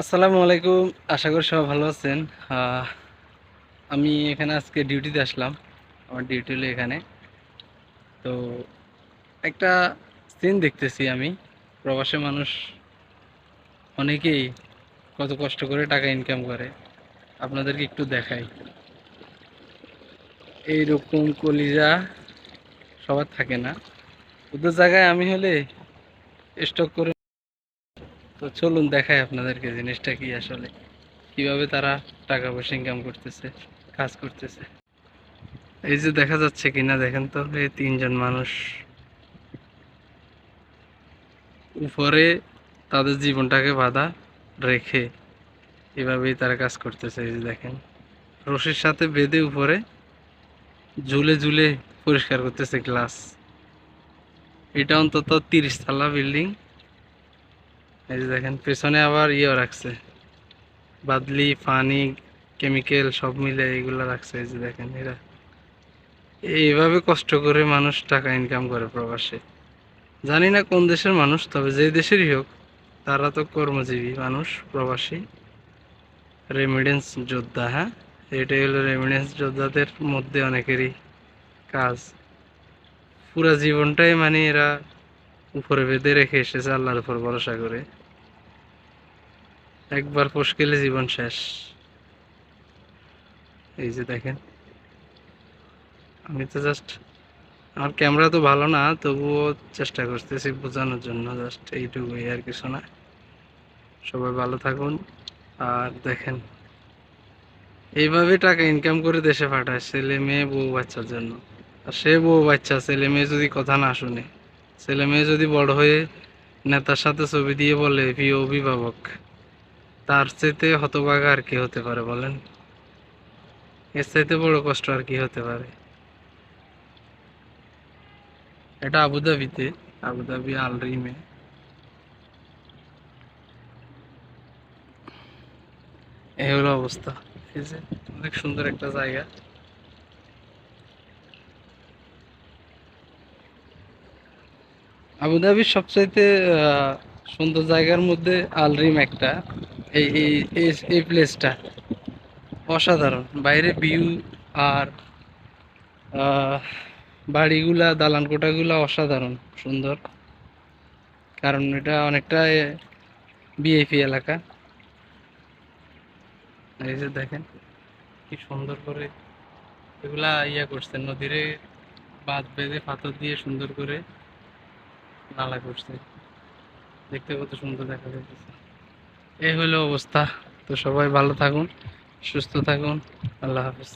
আসসালামু আলাইকুম। আশা করি সবাই ভালো আছেন। আমি এখানে আজকে ডিউটিতে আসলাম। আমার ডিউটি হলো এখানে। তো একটা সিন দেখতেছি আমি। প্রবাসী মানুষ অনেকেই কত কষ্ট করে টাকা ইনকাম করে। আপনাদেরকে একটু দেখাই। এইরকম কলিজা সবার থাকে না। ওদের জায়গায় আমি হলে স্টক করে তো চলুন দেখাই আপনাদেরকে জিনিসটা কি আসলে। কীভাবে তারা টাকা পয়সা ইনকাম করতেছে, কাজ করতেছে। এই যে দেখা যাচ্ছে কিনা, দেখেন তো, এই তিনজন মানুষ। উপরে তাদের জীবনটাকে বাধা রেখে এভাবেই তারা কাজ করতেছে, এই যে দেখেন। রশির সাথে বেঁধে উপরে ঝুলে ঝুলে পরিষ্কার করতেছে গ্লাস এটা অন্তত তিরিশ তলা বিল্ডিং এই যে দেখেন, পেছনে আবার ইয়ে রাখছে। বাদলি, পানি কেমিক্যাল সব মিলে এগুলো রাখছে, এই যে দেখেন এরা। এইভাবে কষ্ট করে মানুষ টাকা ইনকাম করে প্রবাসে। জানি না কোন দেশের মানুষ, তবে যে দেশেরই হোক, তারা তো কর্মজীবী মানুষ, প্রবাসী। রেমিডেন্স যোদ্ধা হ্যাঁ? এটাই হলো রেমিডেন্স যোদ্ধাদের মধ্যে অনেকেরই কাজ। পুরা জীবনটাই মানে এরা উপরে বেঁধে রেখে এসেছে আল্লাহর উপর ভরসা করে। একবার পোষ জীবন শেষ। এই যে দেখেন, আমি তো জাস্ট আমার ক্যামেরা তো ভালো না, তবুও চেষ্টা করতেছি বোঝানোর জন্য জাস্ট এইটুকুই আর কিছু না। সবাই ভালো থাকুন। আর দেখেন, এইভাবে টাকা ইনকাম করে দেশে পাঠায় ছেলে মেয়ে বউ বাচ্চার জন্য। আর সে বউ বাচ্চা, ছেলে মেয়ে যদি কথা না শুনে ছেলে মেয়ে যদি বড় হয়ে নেতার সাথে ছবি দিয়ে বলে, প্রিয় অভিভাবক, তার চাইতে হতভাগা আর কি হতে পারে বলেন? এর চাইতে বড় কষ্ট আর কি হতে পারে? এটা আবুধাবিতে আবুধাবি আল রিমে। এই হলো অবস্থা। এই যে অনেক সুন্দর একটা জায়গা। আবুধাবির সবচাইতে সুন্দর জায়গার মধ্যে আলরিম একটা। এই এই প্লেসটা অসাধারণ। বাইরে ভিউ আর বাড়িগুলা দালান কোঠাগুলা অসাধারণ, সুন্দর। কারণ এটা অনেকটা বিআইপি এলাকা। এই যে দেখেন, কি সুন্দর করে এগুলা ইয়া করছে, নদীরে বাঁধ বেঁধে পাথর দিয়ে সুন্দর করে নালা করছে দেখতে কত সুন্দর দেখা যাচ্ছে। এই হইল অবস্থা। তো সবাই ভালো থাকুন, সুস্থ থাকুন। আল্লাহ হাফিজ।